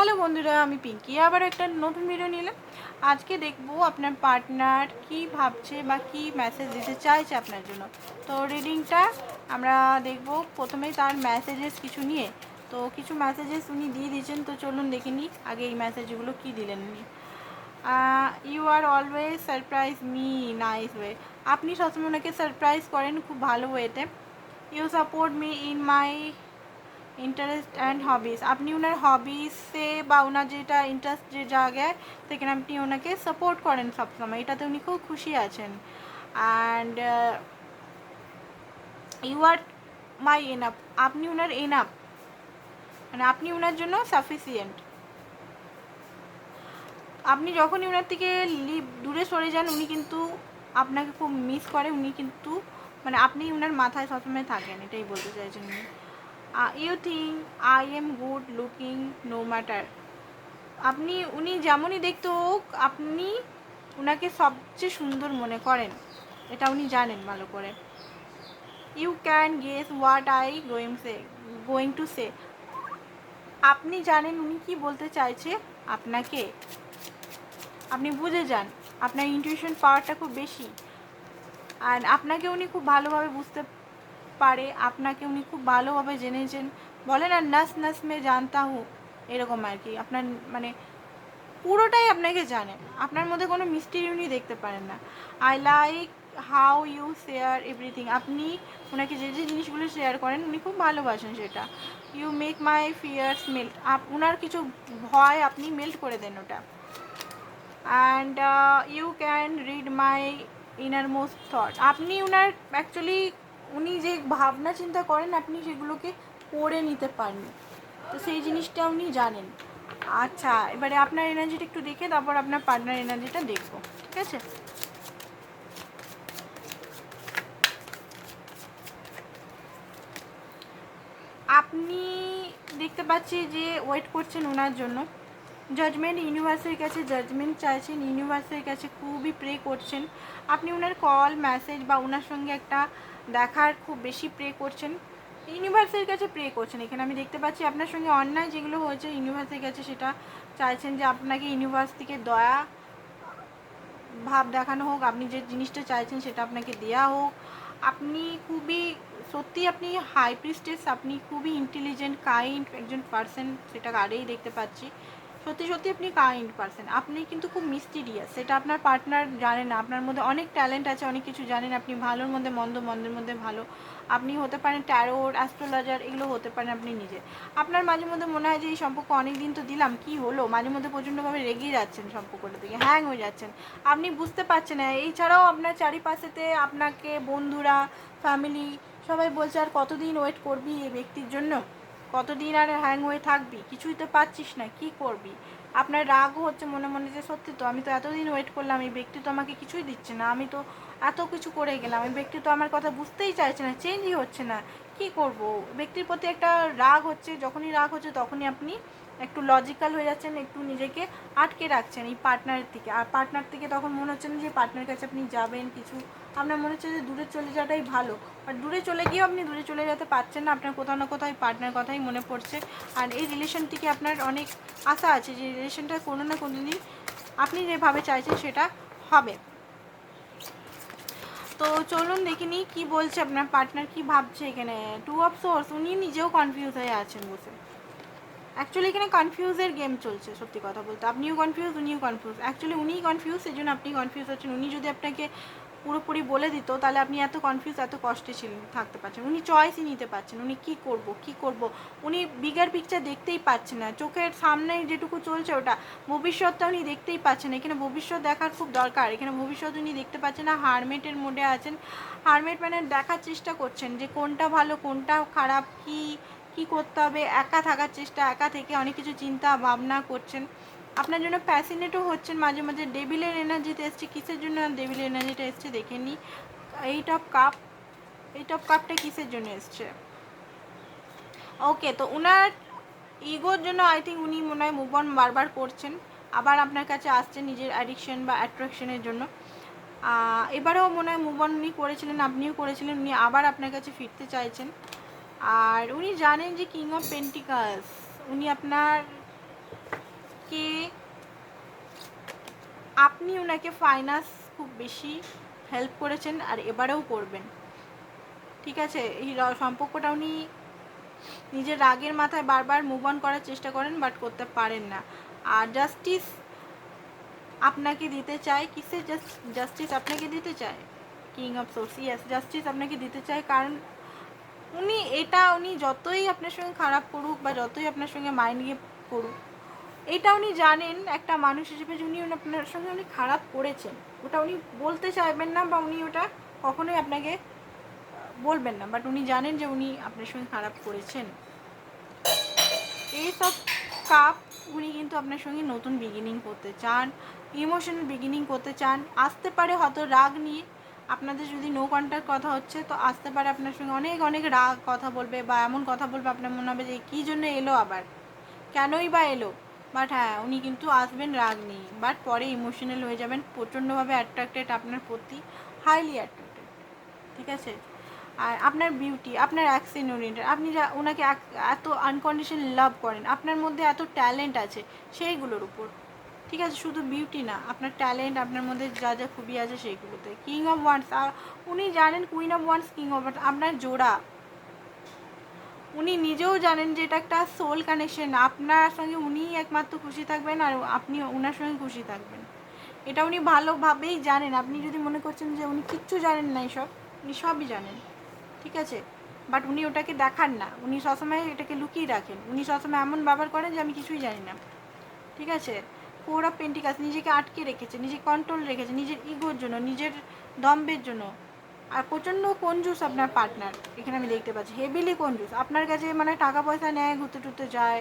Hello বন্ধুরা, আমি পিঙ্কি। আবার একটা নতুন ভিডিও নিলাম। আজকে দেখব আপনার পার্টনার কি ভাবছে বা কি মেসেজ দিতে চাইছে আপনার জন্য। তো রিডিংটা আমরা দেখব প্রথমেই তার মেসেজেস কিছু নিয়ে। তো কিছু মেসেজেস উনি দিয়ে দিয়েছেন, তো চলুন দেখে নিই আগে এই মেসেজগুলো কী দিলেন উনি। You are always surprise me nice way আপনি সবসময় ওনাকে সারপ্রাইজ করেন খুব ভালো ওয়েতে you support me in my interest and hobbies আপনি ওনার হবিসে বা ওনার যেটা ইন্টারেস্ট যে জায়গায় সেখানে আপনি ওনাকে সাপোর্ট করেন সবসময়, এটাতে উনি খুব খুশি আছেন। And you are my enough আপনি ওনার এনাফ মানে আপনি ওনার জন্য সাফিসিয়েন্ট আপনি যখনই ওনার থেকে লিভ দূরে সরে যান, উনি কিন্তু আপনাকে খুব মিস করে, উনি কিন্তু মানে আপনি ওনার মাথায় সবসময় থাকেন, এটাই বলতে চাইছেন উনি। You think I am good looking no matter. আপনি, উনি যেমনই দেখতে হোক, আপনি ওনাকে সবচেয়ে সুন্দর মনে করেন। এটা উনি জানেন ভালো করে। You can guess what I going say, going to say. আপনি জানেন উনি কি বলতে চাইছে? আপনাকে। আপনি বুঝে যান, আপনার ইনটিউশন পাওয়ারটা খুব বেশি। আর আপনাকে উনি খুব ভালোভাবে বুঝতে পারে, আপনাকে উনি খুব ভালোভাবে জেনেছেন। বলে না নাস নাস মে জানতা হু, এরকম আর কি। আপনার মানে পুরোটাই আপনাকে জানে। আপনার মধ্যে কোনো মিস্ট্রি উনি দেখতে পারেন না। I like how you share everything আপনি ওনাকে যে যে জিনিসগুলো শেয়ার করেন, উনি খুব ভালোবাসেন সেটা। You make my fears melt up ওনার কিছু ভয় আপনি মেল্ট করে দেন ওটা। And you can read my inner most thought আপনি ওনার অ্যাকচুয়ালি উনি যে ভাবনা চিন্তা করেন, আপনি সেগুলোকে পড়ে নিতে পারেন তো সেই জিনিসটা উনি জানেন। আচ্ছা এবারে আপনার এনার্জিটা একটু দেখে তারপর আপনার পার্টনার এনার্জিটা দেখব, ঠিক আছে? আপনি দেখতে পাচ্ছি যে ওয়েট করছেন ওনার জন্য। জাজমেন্ট ইউনিভার্সের কাছে জাজমেন্ট চাইছেন ইউনিভার্সের কাছে খুবই প্রে করছেন। আপনি ওনার কল মেসেজ বা ওনার সঙ্গে একটা দেখার খুব বেশি প্রে করছেন। ইউনিভার্সের কাছে প্রে করছেন। এখানে আমি দেখতে পাচ্ছি আপনার সঙ্গে অন্যায় যেগুলো হয়েছে ইউনিভার্সের কাছে সেটা চাইছেন যে আপনাকে ইউনিভার্স থেকে দয়া, ভাব দেখানো হোক, আপনি যে জিনিসটা চাইছেন সেটা আপনাকে দেয়া হোক। আপনি খুবই, সত্যি আপনি হাই প্রিস্টেস আপনি খুবই ইন্টেলিজেন্ট কাইন্ড একজন পার্সন সেটা আরেই দেখতে পাচ্ছি। সত্যি সত্যি আপনি কাইন্ড পার্সন আপনি কিন্তু খুব মিস্টিরিয়াস সেটা আপনার পার্টনার জানে না। আপনার মধ্যে অনেক ট্যালেন্ট আছে, অনেক কিছু জানেন। আপনি ভালোর মধ্যে, মন্দ, মন্দের মধ্যে ভালো। আপনি হতে পারেন ট্যারোর অ্যাস্ট্রোলজার এগুলো হতে পারেন আপনি নিজে। আপনার মাঝে মধ্যে মনে হয় যে, এই সম্পর্ক অনেক দিন তো দিলাম, কি হলো? মাঝে মধ্যে প্রচণ্ডভাবে রেগে যাচ্ছেন সম্পর্কটা থেকে হ্যাং হয়ে যাচ্ছেন। আপনি বুঝতে পারছেন না। এছাড়াও আপনার চারিপাশেতে আপনাকে বন্ধুরা ফ্যামিলি সবাই বলছে, আর কতদিন ওয়েট করবি এই ব্যক্তির জন্য? কতদিন আর হ্যাং হয়ে থাকবি? কিছুই তো পাচ্ছিস না, কি করবি? আপনার রাগও হচ্ছে মনে মনে যে সত্যি তো, আমি তো এতদিন ওয়েট করলাম, এই ব্যক্তি তো আমাকে কিছুই দিচ্ছে না, আমি তো এত কিছু করে গেলাম, এই ব্যক্তি তো আমার কথা বুঝতেই চাইছে না চেঞ্জই হচ্ছে না, কি করব? ব্যক্তির প্রতি একটা রাগ হচ্ছে, যখনই রাগ হচ্ছে তখনই আপনি একটু লজিক্যাল হয়ে যাচ্ছেন, একটু নিজেকে আটকে রাখছেন এই পার্টনারের থেকে আর পার্টনার থেকে তখন মনে হচ্ছে না যে পার্টনারের কাছে আপনি যাবেন, কিছু আপনার মনে হচ্ছে যে দূরে চলে যাওয়াটাই ভালো। আর দূরে চলে গিয়েও আপনি দূরে চলে যেতে পারছেন না, আপনার কোথাও না কোথাও পার্টনার কথাই মনে পড়ছে। আর এই রিলেশন থেকে আপনার অনেক আশা আছে যে রিলেশনটা কোনো না কোনো দিন আপনি যেভাবে চাইছেন সেটা হবে। তো চলুন দেখে নিই কী বলছে আপনার পার্টনার কি ভাবছে এখানে? টু অফ সোর্স উনি নিজেও কনফিউজ হয়ে আছেন বসে। অ্যাকচুয়ালি এখানে কনফিউজের গেম চলছে, সত্যি কথা বলতে। আপনিও কনফিউজ উনিও কনফিউজ অ্যাকচুয়ালি উনিই কনফিউজ সেই জন্য আপনি কনফিউজ হচ্ছেন। উনি যদি আপনাকে পুরোপুরি বলে দিত, তাহলে আপনি এত কনফিউজ এত কষ্টে ছিলেন, থাকতে পারছেন উনি চয়েসই নিতে পারছেন উনি কি করব কি করব? উনি বিগার পিকচার দেখতেই পাচ্ছেন না। চোখের সামনে যেটুকু চলছে ওটা। ভবিষ্যৎটা উনি দেখতেই পাচ্ছেন এখানে ভবিষ্যৎ দেখার খুব দরকার। এখানে ভবিষ্যৎ উনি দেখতে পাচ্ছেন না। হারমেটের মোডে আছেন। হারমেট মানে দেখার চেষ্টা করছেন যে কোনটা ভালো, কোনটা খারাপ, কি কি করতে হবে। একা থাকার চেষ্টা, একা থেকে অনেক কিছু চিন্তা, ভাবনা করছেন। আপনার জন্য প্যাসিনেটও হচ্ছেন, মাঝে মাঝে ডেবিলের এনার্জিতে এসছে, কিসের জন্য ডেবিলের এনার্জিটা এসছে দেখে নিই eight of cup eight of কাপটা কিসের জন্য এসছে? ওকে তো ওনার ইগোর জন্য আই থিঙ্ক উনি মনে হয় মুভ অন বারবার করছেন। আবার আপনার কাছে আসছেন নিজের অ্যাডিকশন বা অ্যাট্রাকশনের জন্য। এবারেও মনে হয় মুভ অন উনি করেছিলেন, আপনিও করেছিলেন, উনি আবার আপনার কাছে ফিরতে চাইছেন। আর উনি জানেন যে কিং অফ পেন্টিকাস উনি আপনার ওনাকে আপনি ওনাকে ফাইন্যান্স খুব বেশি হেল্প করেছেন আর এবারেও করবেন। ঠিক আছে? এই সম্পর্কটা উনি নিজের রাগের মাথায় বারবার মুভ অন করার চেষ্টা করেন বাট করতে পারেন না। আর জাস্টিস আপনাকে দিতে চায় কিসের জাস্টিস আপনাকে দিতে চায়? King of swords yes justice আপনাকে দিতে চায় কারণ উনি এটা উনি যতই আপনার সঙ্গে খারাপ করুক বা যতই আপনার সঙ্গে মাইন্ড গিয়ে করুক এটা উনি জানেন, একটা মানুষ হিসেবে উনি আপনার সঙ্গে উনি খারাপ করেছেন। ওটা উনি বলতে চাইবেন না বা উনি ওটা কখনোই আপনাকে বলবেন না। বাট উনি জানেন যে উনি আপনার সঙ্গে খারাপ করেছেন। এই সব কাপ উনি কিন্তু আপনার সঙ্গে নতুন বিগিনিং করতে চান ইমোশনাল বিগিনিং করতে চান। আসতে পারে হয়তো রাগ নিয়ে। আপনাদের যদি নো কন্ট্যাক্ট কথা হচ্ছে, তো আসতে পারে আপনার সঙ্গে অনেক অনেক রাগ কথা বলবে বা এমন কথা বলবে, আপনার মনে হবে যে কী জন্য এলো আবার? কেনই বা এলো? বাট হ্যাঁ উনি কিন্তু আসবেন রাগ নিয়ে বাট পরে ইমোশনাল হয়ে যাবেন, প্রচণ্ডভাবে অ্যাট্রাক্টেড আপনার প্রতি হাইলি অ্যাট্রাক্টেড ঠিক আছে? আর আপনার বিউটি আপনার অ্যাকশন ওরিয়েন্টেড আপনি যা ওনাকে এত আনকন্ডিশন লাভ করেন, আপনার মধ্যে এত ট্যালেন্ট আছে, সেইগুলোর উপর। ঠিক আছে? শুধু বিউটি না, আপনার ট্যালেন্ট আপনার মধ্যে যা যা খুবই আছে, সেইগুলোতে। কিং অফ ওয়ান্স উনি জানেন queen of wands king of আপনার জোড়া। উনি নিজেও জানেন যে এটা একটা সোল কানেকশন আপনার সঙ্গে উনিই একমাত্র খুশি থাকবেন আর আপনি ওনার সঙ্গে খুশি থাকবেন। এটা উনি ভালোভাবেই জানেন। আপনি যদি মনে করছেন যে উনি কিচ্ছু জানেন না এইসব উনি সবই জানেন। ঠিক আছে? বাট উনি ওটাকে দেখান না। উনি সবসময় এটাকে লুকিয়ে রাখেন। উনি সবসময় এমন ব্যবহার করেন যে আমি কিছুই জানি না। ঠিক আছে? ফোর অফ পেন্টিকাস নিজেকে আটকে রেখেছে নিজে কন্ট্রোল রেখেছে, নিজের ইগোর জন্য, নিজের দম্বের জন্য। আর প্রচণ্ড কঞ্জুস আপনার পার্টনার এখানে আমি দেখতে পাচ্ছি হেভিলি কঞ্জুস আপনার কাছে মানে টাকা পয়সা নেয়, ঘুরতে টুরতে যায়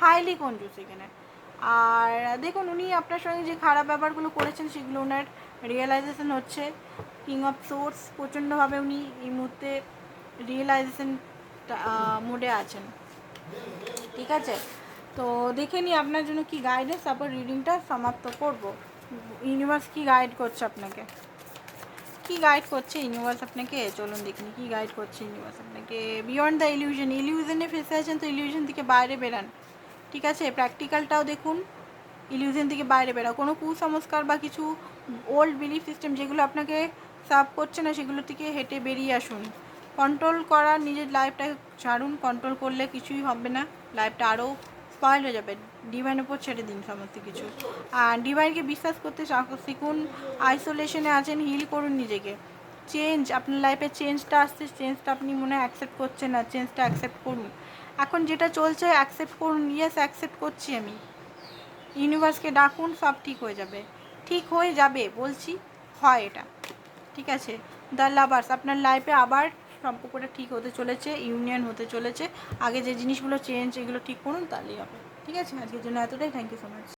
হাইলি কঞ্জুস এখানে? আর দেখুন, উনি আপনার সঙ্গে যে খারাপ ব্যাপারগুলো করেছেন, সেগুলো ওনার রিয়েলাইজেশন হচ্ছে। কিং অফ সোর্স প্রচণ্ডভাবে উনি এই মুহূর্তে রিয়েলাইজেশন মোডে আছেন। ঠিক আছে? তো দেখে নিই আপনার জন্য কি গাইডেন্স তারপর রিডিংটা সমাপ্ত করব। ইউনিভার্স কি গাইড করছে আপনাকে? কি গাইড করছে ইউনিভার্স আপনাকে? চলুন দেখিনি কি গাইড করছে ইউনিভার্স আপনাকে। বিয়ন্ড দ্য ইলিউশন ইলিউশনে ফেসে আছেন তো ইলিউশন থেকে বাইরে বেরান। ঠিক আছে? প্র্যাকটিক্যালটাও দেখুন। ইলিউশন থেকে বাইরে বেরাও। কোনো কুসংস্কার বা কিছু ওল্ড বিলিফ সিস্টেম যেগুলো আপনাকে সার্ভ করছে না, সেগুলো থেকে হেঁটে বেরিয়ে আসুন। কন্ট্রোল করা, নিজের লাইফটা ছাড়ুন। কন্ট্রোল করলে কিছুই হবে না। লাইফটা আরও স্পয়েল হয়ে যাবে। ডিভাইনের উপর ছেড়ে দিন সমস্ত কিছু। আর ডিভাইনকে বিশ্বাস করতে শিখুন আইসোলেশনে আছেন হিল করুন নিজেকে। চেঞ্জ আপনার লাইফে চেঞ্জটা আসছে চেঞ্জটা আপনি মনে হয় অ্যাকসেপ্ট করছেন না চেঞ্জটা অ্যাকসেপ্ট করুন। এখন যেটা চলছে অ্যাকসেপ্ট করুন ইয়েস অ্যাকসেপ্ট করছি আমি। ইউনিভার্সকে ডাকুন, সব ঠিক হয়ে যাবে। ঠিক হয়ে যাবে, বলছি, হয় এটা। ঠিক আছে? দ্য লাভার্স আপনার লাইফে আবার সম্পর্কটা ঠিক হতে চলেছে ইউনিয়ন হতে চলেছে। আগে যে জিনিসগুলো চেঞ্জ এগুলো ঠিক করুন, তাহলেই হবে। ঠিক আছে? আজকের জন্য এতটাই। Thank you so much